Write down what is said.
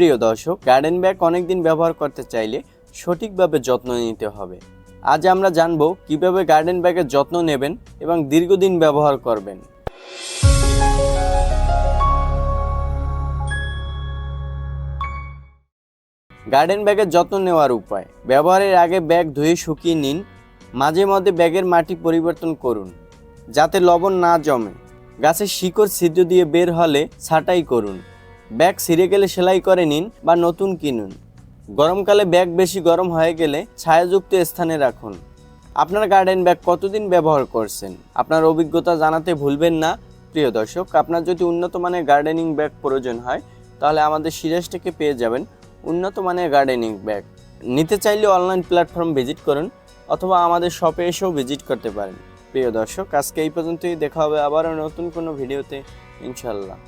প্রিয় দর্শক garden bag অনেকদিন ব্যবহার করতে চাইলে সঠিকভাবে যত্ন নিতে হবে। আজ আমরা জানব কীভাবে গার্ডেন ব্যাগের যত্ন নেবেন এবং দীর্ঘদিন ব্যবহার করবেন। গার্ডেন ব্যাগের যত্ন নেওয়ার উপায়, ব্যবহারের আগে ব্যাগ ধুয়ে শুকিয়ে নিন, মাঝে মধ্যে ব্যাগের মাটি পরিবর্তন করুন, যাতে লবণ না জমে। গাছের শিকড় ছিদ্র দিয়ে বের হলে ছাঁটাই করুন। ব্যাগ ছিঁড়ে গেলে সেলাই করে নিন বা নতুন কিনুন। গরমকালে ব্যাগ বেশি গরম হয়ে গেলে ছায়াযুক্ত স্থানে রাখুন। আপনার গার্ডেন ব্যাগ কতদিন ব্যবহার করছেন? আপনার অভিজ্ঞতা জানাতে ভুলবেন না। প্রিয় দর্শক, আপনার যদি উন্নত মানের গার্ডেনিং ব্যাগ প্রয়োজন হয়, তাহলে আমাদের সিরাজ থেকে পেয়ে যাবেন উন্নত মানের গার্ডেনিং ব্যাগ। নিতে চাইলে অনলাইন প্ল্যাটফর্ম ভিজিট করুন অথবা আমাদের শপে এসেও ভিজিট করতে পারেন। প্রিয় দর্শক, আজকে এই পর্যন্তই। দেখা হবে আবারও নতুন কোনো ভিডিওতে। ইনশাল্লাহ